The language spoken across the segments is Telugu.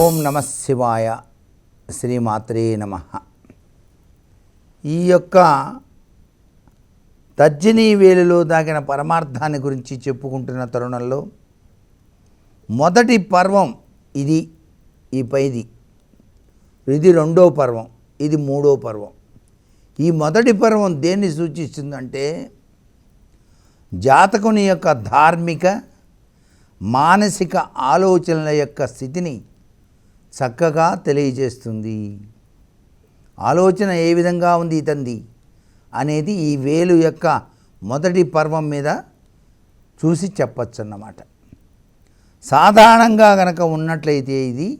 ఓం నమ శివాయ శ్రీమాత్రే నమ. ఈ యొక్క తర్జనీ వేలులో దాగిన పరమార్థాన్ని గురించి చెప్పుకుంటున్న తరుణంలో మొదటి పర్వం ఇది ఈ పైది. ఇది రెండో పర్వం ఇది మూడో పర్వం. ఈ మొదటి పర్వం దేన్ని సూచిస్తుందంటే జాతకుని యొక్క ధార్మిక మానసిక ఆలోచనల యొక్క స్థితిని చక్కగా తెలియజేస్తుంది. ఆలోచన ఏ విధంగా ఉంది ఇతంది? అనేది ఈ వేలు యొక్క మొదటి పర్వం మీద చూసి చెప్పచ్చు అన్నమాట సాధారణంగా గనక ఉన్నట్లయితే ఇది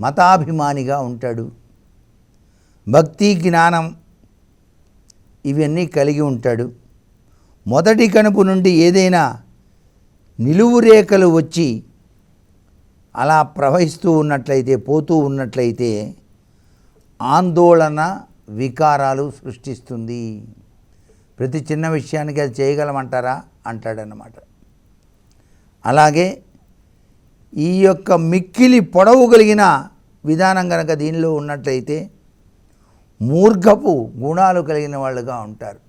మతాభిమానిగా ఉంటాడు. భక్తి జ్ఞానం ఇవన్నీ కలిగి ఉంటాడు. మొదటి కనుపు నుండి ఏదైనా నిలువు రేఖలు వచ్చి అలా ప్రవహిస్తూ ఉన్నట్లయితే పోతూ ఉన్నట్లయితే ఆందోళన వికారాలు సృష్టిస్తుంది. ప్రతి చిన్న విషయానికి అది చేయగలమంటారా? అంటాడనమాట అలాగే ఈ యొక్క మిక్కిలి పొడవు కలిగిన విధానం కనుక దీనిలో ఉన్నట్లయితే మూర్ఘపు గుణాలు కలిగిన వాళ్ళుగా ఉంటారు.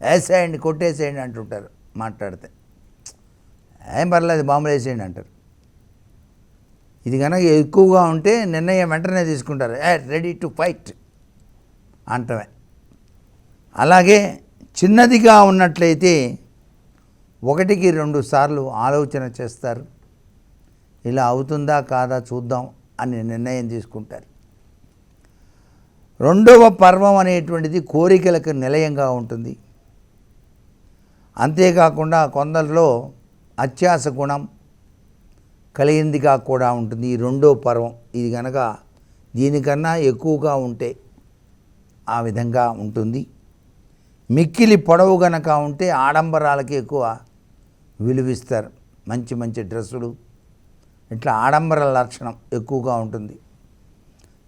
వేసేయండి కొట్టేసేయండి అంటుంటారు మాట్లాడితే. ఏం పర్లేదు బాంబులు వేసేయండి అంటారు. ఇది కనుక ఎక్కువగా ఉంటే నిర్ణయం వెంటనే తీసుకుంటారు. ఏ రెడీ టు ఫైట్ అంటమే అలాగే చిన్నదిగా ఉన్నట్లయితే ఒకటికి రెండు సార్లు ఆలోచన చేస్తారు. ఇలా అవుతుందా కాదా చూద్దాం అని నిర్ణయం తీసుకుంటారు. రెండవ పర్వం అనేటువంటిది కోరికలకు నిలయంగా ఉంటుంది. అంతేకాకుండా కొందరిలో అత్యాస గుణం కలిగిందిగా కూడా ఉంటుంది. ఈ రెండో పర్వం ఇది కనుక దీనికన్నా ఎక్కువగా ఉంటే ఆ విధంగా ఉంటుంది. మిక్కిలి పొడవు గనక ఉంటే ఆడంబరాలకి ఎక్కువ విలువిస్తారు. మంచి మంచి డ్రెస్సులు. ఇట్లా ఆడంబర లక్షణం ఎక్కువగా ఉంటుంది.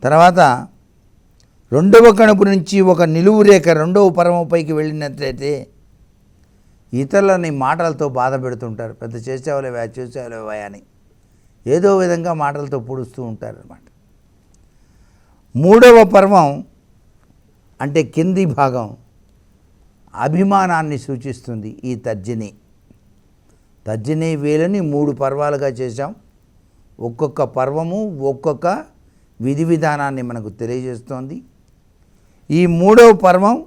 తర్వాత రెండవ కణుపు నుంచి ఒక నిలువు రేఖ రెండవ పరమపైకి వెళ్ళినట్లయితే ఇతరులని మాటలతో బాధ పెడుతుంటారు. పెద్ద చేసేవాళ్ళవా చేసేవాళ్ళవా అని. ఏదో విధంగా మాటలతో పొడుస్తూ ఉంటారు అన్నమాట మూడవ పర్వం అంటే కింది భాగం అభిమానాన్ని సూచిస్తుంది ఈ తర్జని. తర్జని వేలని మూడు పర్వాలుగా చేశాం. ఒక్కొక్క పర్వము ఒక్కొక్క విధి విధానాన్ని మనకు తెలియజేస్తోంది. ఈ మూడవ పర్వం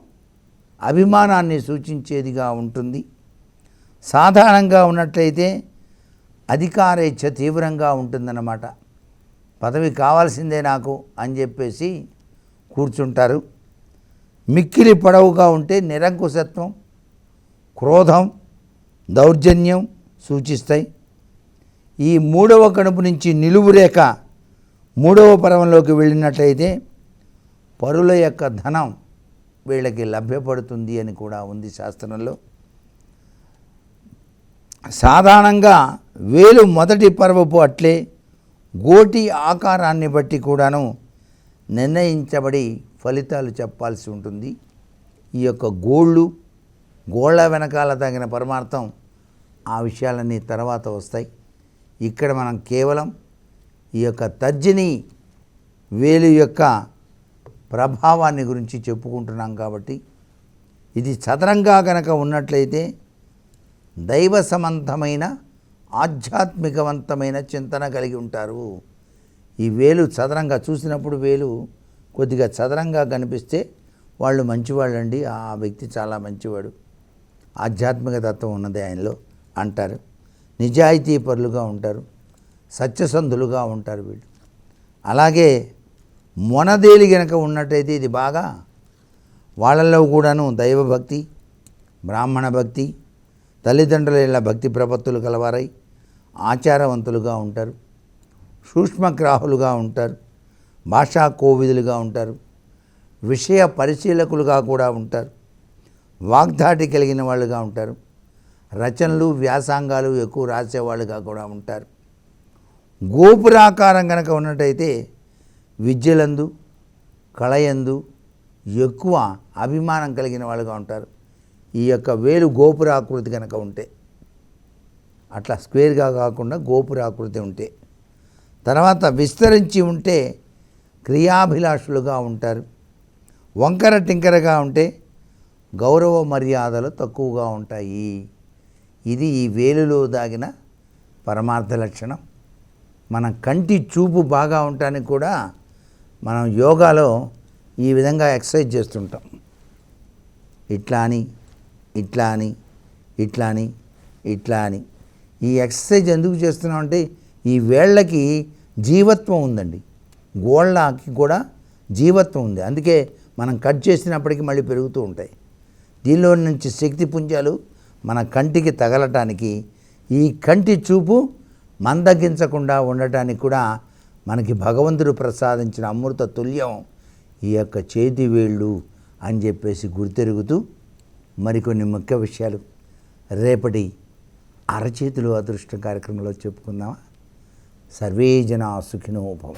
అభిమానాన్ని సూచించేదిగా ఉంటుంది. సాధారణంగా ఉన్నట్లయితే అధికారేచ్ఛ తీవ్రంగా ఉంటుందన్నమాట. పదవి కావాల్సిందే నాకు అని చెప్పేసి కూర్చుంటారు. మిక్కిలి పొడవుగా ఉంటే నిరంకుశత్వం క్రోధం దౌర్జన్యం సూచిస్తాయి. ఈ మూడవ కడుపు నుంచి నిలువు రేఖ మూడవ పర్వంలోకి వెళ్ళినట్లయితే పరుల యొక్క ధనం వీళ్ళకి లభ్యపడుతుంది అని కూడా ఉంది శాస్త్రంలో. సాధారణంగా వేలు మొదటి పర్వపు అట్లే గోటి ఆకారాన్ని బట్టి కూడాను నిర్ణయించబడి ఫలితాలు చెప్పాల్సి ఉంటుంది. ఈ యొక్క గోళ్ళు గోళ్ళ వెనకాల తగిన పరమార్థం ఆ విషయాలన్నీ తర్వాత వస్తాయి. ఇక్కడ మనం కేవలం ఈ యొక్క తర్జిని వేలు యొక్క ప్రభావాన్ని గురించి చెప్పుకుంటున్నాం కాబట్టి ఇది చదరంగా కనుక ఉన్నట్లయితే దైవ సమంతమైన ఆధ్యాత్మికవంతమైన చింతన కలిగి ఉంటారు. ఈ వేలు చదరంగా చూసినప్పుడు వేలు కొద్దిగా చదరంగా కనిపిస్తే వాళ్ళు మంచివాళ్ళండి. ఆ వ్యక్తి చాలా మంచివాడు. ఆధ్యాత్మిక తత్వం ఉన్నది ఆయనలో అంటారు. నిజాయితీ పరులుగా ఉంటారు. సత్యసంధులుగా ఉంటారు వీళ్ళు. అలాగే మొనదేలి గనక ఉన్నట్టయితే ఇది బాగా వాళ్ళల్లో కూడాను దైవభక్తి బ్రాహ్మణ భక్తి తల్లిదండ్రుల ఇలా భక్తి ప్రపత్తులు కలవారై ఆచారవంతులుగా ఉంటారు సూక్ష్మగ్రాహులుగా ఉంటారు భాషా కోవిదులుగా ఉంటారు విషయ పరిశీలకులుగా కూడా ఉంటారు వాగ్దాటి కలిగిన వాళ్ళుగా ఉంటారు రచనలు వ్యాసాంగాలు ఎక్కువ రాసేవాళ్ళుగా కూడా ఉంటారు. గోపురాకారం కనుక ఉన్నట్టయితే విద్యలందు కళయందు ఎక్కువ అభిమానం కలిగిన వాళ్ళుగా ఉంటారు. ఈ యొక్క వేలు గోపురాకృతి కనుక ఉంటే. అట్లా స్క్వేర్గా కాకుండా గోపురాకృతి ఉంటే. తర్వాత విస్తరించి ఉంటే క్రియాభిలాషులుగా ఉంటారు. వంకర టింకరగా ఉంటే గౌరవ మర్యాదలు తక్కువగా ఉంటాయి. ఇది ఈ వేలులో దాగిన పరమార్థ లక్షణం. మన కంటి చూపు బాగా ఉండటానికి కూడా మనం యోగాలో ఈ విధంగా ఎక్సర్సైజ్ చేస్తుంటాం. ఇట్లా అని ఇట్లా అని ఇట్లా అని ఇట్లా అని. ఈ ఎక్సర్సైజ్ ఎందుకు చేస్తున్నాం అంటే ఈ వేళ్ళకి జీవత్వం ఉందండి. గోళ్ళకి కూడా జీవత్వం ఉంది. అందుకే మనం కట్ చేసినప్పటికీ మళ్ళీ పెరుగుతూ ఉంటాయి. దీనిలో నుంచి శక్తి పుంజాలు మన కంటికి తగలటానికి ఈ కంటి చూపు మందగించకుండా ఉండటానికి కూడా మనకి భగవంతుడు ప్రసాదించిన అమృత తుల్యం ఈ యొక్క చేతి వేళ్ళు అని చెప్పేసి గుర్తెరుగుతూ మరికొన్ని ముఖ్య విషయాలు. రేపటి అరచేతులు అదృష్టం కార్యక్రమంలో చెప్పుకుందామా? సర్వే జనా సుఖినోభవం